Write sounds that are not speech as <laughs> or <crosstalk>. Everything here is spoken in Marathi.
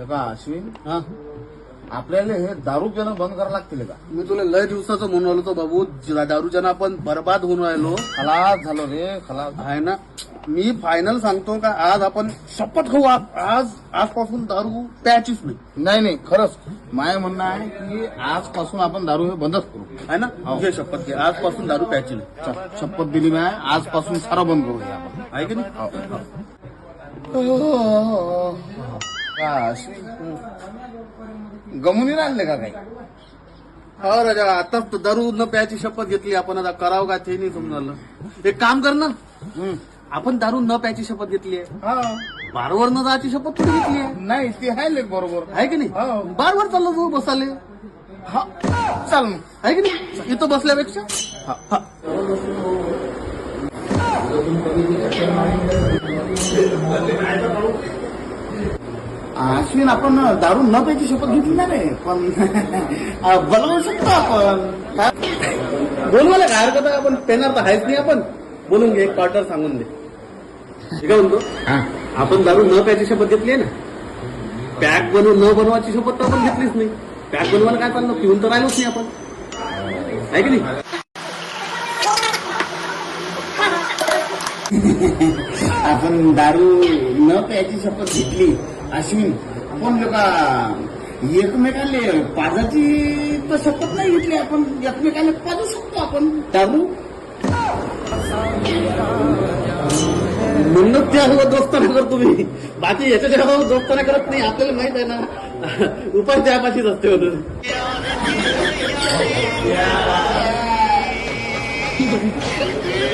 का अश्विन. हा. आपल्याला हे दारू पिणं बंद करावं लागतील का? मी तुला लय दिवसाचं म्हणून राहिलो तो बाबू. ज- दारूच्यानं आपण बर्बाद होऊन राहिलो. खलास झालो रे खलास आहे ना? मी फायनल सांगतो का आज आपण शपथ खाऊ. आप- आज आजपासून दारू प्यायचीच नाही. नाही नाही खरंच. माय म्हणणं आहे की आजपासून आपण दारू हे बंदच करू. आहे ना? हो. घे शपथ घे. आजपासून दारू प्यायची नाही. शपथ दिली मी आजपासून सारं बंद करू आपण. आहे की नाही? का गमून राहिले का काही? हा राजा आता दारू न प्यायची शपथ घेतली आपण आता करावं का ते नाही समजायला एक काम कर ना. आपण दारू न प्यायची शपथ घेतली आहे. हा. बारवर न जायची शपथ थोडी घेतली आहे. नाही ते आहे बरोबर. आहे की हो. नाही बारवर चाललो जाऊ बसाले. हा. चाल मग. आहे की नाही? इथं बसल्यापेक्षा? हा. हा. अश्विन आपण दारू न प्यायची शपथ घेतली ना रे? पण बोलवू शकतो आपण. काय? बोल मला काय हरकत आहे? आपण पेणार तर आहेच नाही आपण. बोलून घे एक क्वार्टर सांगून दे. ठीक आहे म्हणतो? आपण दारू न प्यायची शपथ घेतली आहे ना? पॅक बनवून न बनवायची शपथ तर आपण घेतलीच नाही. पॅक बनवायला काय चाललं? पिऊन तर राहिलोच नाही आपण. आहे की नाही? आपण दारू न प्यायची शपथ घेतली. अश्विन आपण लोका एकमेकाले पाजाची तर शपथ नाही घेतली आपण एकमेकाला पाजू शकतो आपण. दारू म्हणूनच त्यासोबत दोस्ताना करतो मी बाकी याच्यासोबत दोस्ताना करत नाही आपल्याला माहीत आहे ना. उपाय त्यापाशीच असते म्हणून. <laughs> <laughs>